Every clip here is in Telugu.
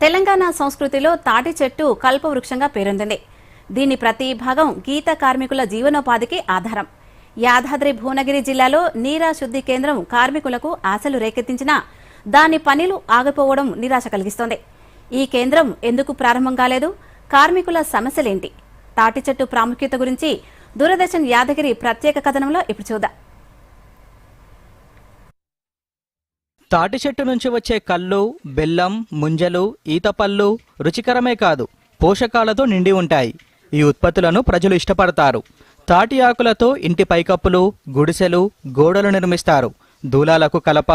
తెలంగాణ సంస్కృతిలో తాటి చెట్టు కల్పవృక్షంగా పేరొందింది. దీని ప్రతి భాగం గీత కార్మికుల జీవనోపాధికి ఆధారం. యాదాద్రి భువనగిరి జిల్లాలో నీరా శుద్ధి కేంద్రం కార్మికులకు ఆశలు రేకెత్తించినా దాని పనులు ఆగిపోవడం నిరాశ కలిగిస్తోంది. ఈ కేంద్రం ఎందుకు ప్రారంభం కాలేదు? కార్మికుల సమస్యలేంటి? తాటి చెట్టు ప్రాముఖ్యత గురించి దూరదర్శన్ యాదగిరి ప్రత్యేక కథనంలో ఇప్పుడు చూద్దాం. తాటి చెట్టు నుంచి వచ్చే కళ్ళు బెల్లం ముంజలు ఈతపళ్ళు రుచికరమే కాదు పోషకాలతో నిండి ఉంటాయి. ఈ ఉత్పత్తులను ప్రజలు ఇష్టపడతారు. తాటి ఆకులతో ఇంటి పైకప్పులు గుడిసెలు గోడలు నిర్మిస్తారు. దూలాలకు కలప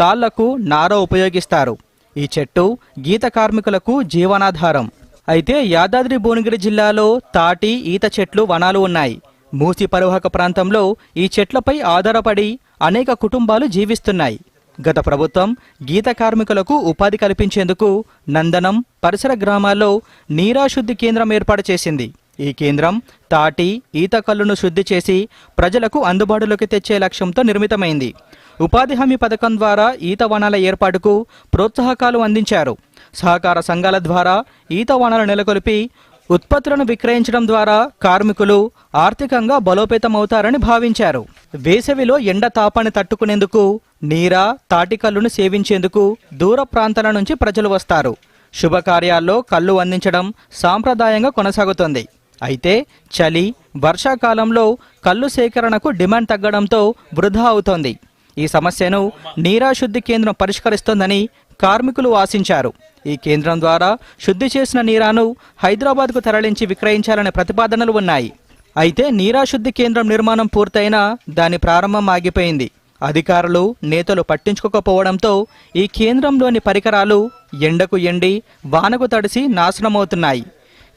తాళ్ళకు నార ఉపయోగిస్తారు. ఈ చెట్టు గీత కార్మికులకు జీవనాధారం. అయితే యాదాద్రి భువనగిరి జిల్లాలో తాటి ఈత చెట్లు వనాలు ఉన్నాయి. మూసి పరువహక ప్రాంతంలో ఈ చెట్లపై ఆధారపడి అనేక కుటుంబాలు జీవిస్తున్నాయి. గత ప్రభుత్వం గీత కార్మికులకు ఉపాధి కల్పించేందుకు నందనం పరిసర గ్రామాల్లో నీరాశుద్ధి కేంద్రం ఏర్పాటు చేసింది. ఈ కేంద్రం తాటి ఈత కళ్ళును శుద్ధి చేసి ప్రజలకు అందుబాటులోకి తెచ్చే లక్ష్యంతో నిర్మితమైంది. ఉపాధి హామీ పథకం ద్వారా ఈత వనాల ఏర్పాటుకు ప్రోత్సాహకాలు అందించారు. సహకార సంఘాల ద్వారా ఈత వనాలు నెలకొల్పి ఉత్పత్తులను విక్రయించడం ద్వారా కార్మికులు ఆర్థికంగా బలోపేతమవుతారని భావించారు. వేసవిలో ఎండ తాపాన్ని తట్టుకునేందుకు నీరా తాటికల్లును సేవించేందుకు దూర ప్రాంతాల నుంచి ప్రజలు వస్తారు. శుభకార్యాల్లో కళ్ళు అందించడం సాంప్రదాయంగా కొనసాగుతుంది. అయితే చలి వర్షాకాలంలో కళ్ళు సేకరణకు డిమాండ్ తగ్గడంతో వృధా అవుతోంది. ఈ సమస్యను నీరాశుద్ధి కేంద్రం పరిష్కరిస్తోందని కార్మికులు ఆశించారు. ఈ కేంద్రం ద్వారా శుద్ధి చేసిన నీరాను హైదరాబాద్కు తరలించి విక్రయించాలనే ప్రతిపాదనలు ఉన్నాయి. అయితే నీరాశుద్ధి కేంద్రం నిర్మాణం పూర్తయినా దాని ప్రారంభం ఆగిపోయింది. అధికారులు నేతలు పట్టించుకోకపోవడంతో ఈ కేంద్రంలోని పరికరాలు ఎండకు ఎండి వానకు తడిసి నాశనమవుతున్నాయి.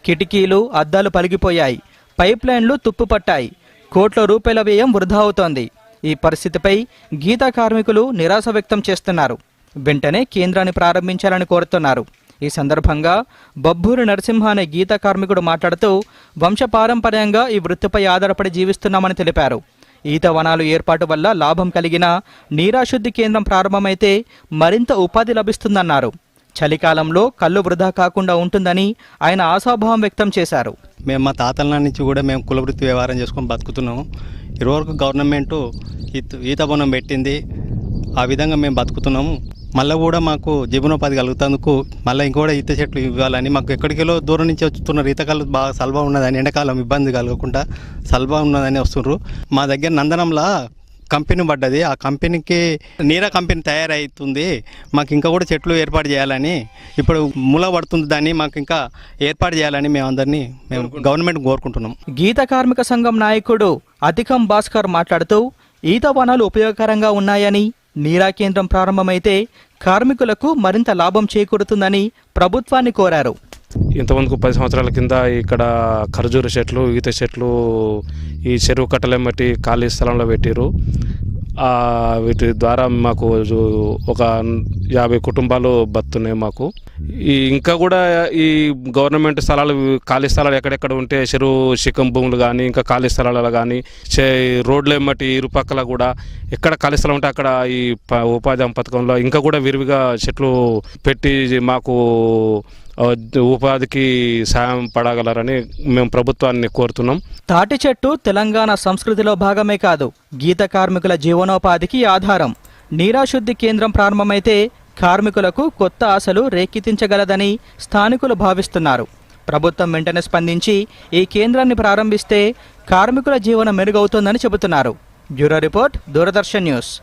కిటికీలు అద్దాలు పలిగిపోయాయి. పైప్ లైన్లు తుప్పుపట్టాయి. కోట్ల రూపాయల వ్యయం వృధా అవుతోంది. ఈ పరిస్థితిపై గీతా కార్మికులు నిరాశ వ్యక్తం చేస్తున్నారు. వెంటనే కేంద్రాన్ని ప్రారంభించాలని కోరుతున్నారు. ఈ సందర్భంగా బబ్బూరి నరసింహ అనే గీత కార్మికుడు మాట్లాడుతూ వంశపారంపర్యంగా ఈ వృత్తిపై ఆధారపడి జీవిస్తున్నామని తెలిపారు. ఈత వనాలు ఏర్పాటు వల్ల లాభం కలిగిన నీరాశుద్ధి కేంద్రం ప్రారంభమైతే మరింత ఉపాధి లభిస్తుందన్నారు. చలికాలంలో కళ్ళు వృధా కాకుండా ఉంటుందని ఆయన ఆశాభావం వ్యక్తం చేశారు. మేము మా తాతల నుంచి కూడా మేము కులవృత్తి వ్యవహారం చేసుకొని బతుకుతున్నాము. ఇరువరకు గవర్నమెంటు ఈత ఈతబనం పెట్టింది. ఆ విధంగా మేము బతుకుతున్నాము. మళ్ళీ కూడా మాకు జీవనోపాధి కలుగుతందుకు మళ్ళీ ఇంకోటి ఈత చెట్లు ఇవ్వాలని మాకు ఎక్కడికెళ్ళో దూరం నుంచి వస్తున్నారు ఈతకాలు బాగా సల్వా ఉన్నదని ఎండాకాలం ఇబ్బంది కలగకుండా సల్వా ఉన్నదని వస్తున్నారు మా దగ్గర నందనంలా కంపెనీ పడ్డది. ఆ కంపెనీకి నీరా కంపెనీ తయారవుతుంది మాకు ఇంకా కూడా చెట్లు ఏర్పాటు చేయాలని ఇప్పుడు మూల పడుతుంది దాన్ని మాకు ఇంకా ఏర్పాటు చేయాలని మేము అందరినీ మేము గవర్నమెంట్ కోరుకుంటున్నాం. గీత కార్మిక సంఘం నాయకుడు అతికం భాస్కర్ మాట్లాడుతూ ఈత వనాలు ఉపయోగకరంగా ఉన్నాయని నీరా కేంద్రం ప్రారంభమైతే కార్మికులకు మరింత లాభం చేకూరుతుందని ప్రభుత్వాన్ని కోరారు. ఇంతమందికి పది సంవత్సరాల కింద ఇక్కడ ఖర్జూర చెట్లు ఈత చెట్లు ఈ చెరువు కట్టలేమట్టి ఖాళీ స్థలంలో పెట్టిరు వీటి ద్వారా మాకు ఒక యాభై కుటుంబాలు బతున్నాయి మాకు. ఈ ఇంకా కూడా ఈ గవర్నమెంట్ స్థలాలు ఖాళీ స్థలాలు ఎక్కడెక్కడ ఉంటే చెరువు శిఖం భూములు కానీ ఇంకా ఖాళీ స్థలాలు కానీ రోడ్లు ఎమ్మటి ఇరుపక్కల కూడా ఎక్కడ ఖాళీ స్థలం ఉంటే అక్కడ ఈ ప- ఉపాధి పథకంలో ఇంకా కూడా విరివిగా చెట్లు పెట్టి మాకు ఉపాధికి సాయం పడగలరని మేము ప్రభుత్వాన్ని కోరుతున్నాం. తాటి చెట్టు తెలంగాణ సంస్కృతిలో భాగమే కాదు. గీత కార్మికుల జీవనోపాధికి ఆధారం. నీరాశుద్ధి కేంద్రం ప్రారంభమైతే కార్మికులకు కొత్త ఆశలు రేకెత్తించగలదని స్థానికులు భావిస్తున్నారు. ప్రభుత్వం వెంటనే స్పందించి ఈ కేంద్రాన్ని ప్రారంభిస్తే కార్మికుల జీవనం మెరుగవుతుందని చెబుతున్నారు. Bureau report Doordarshan news.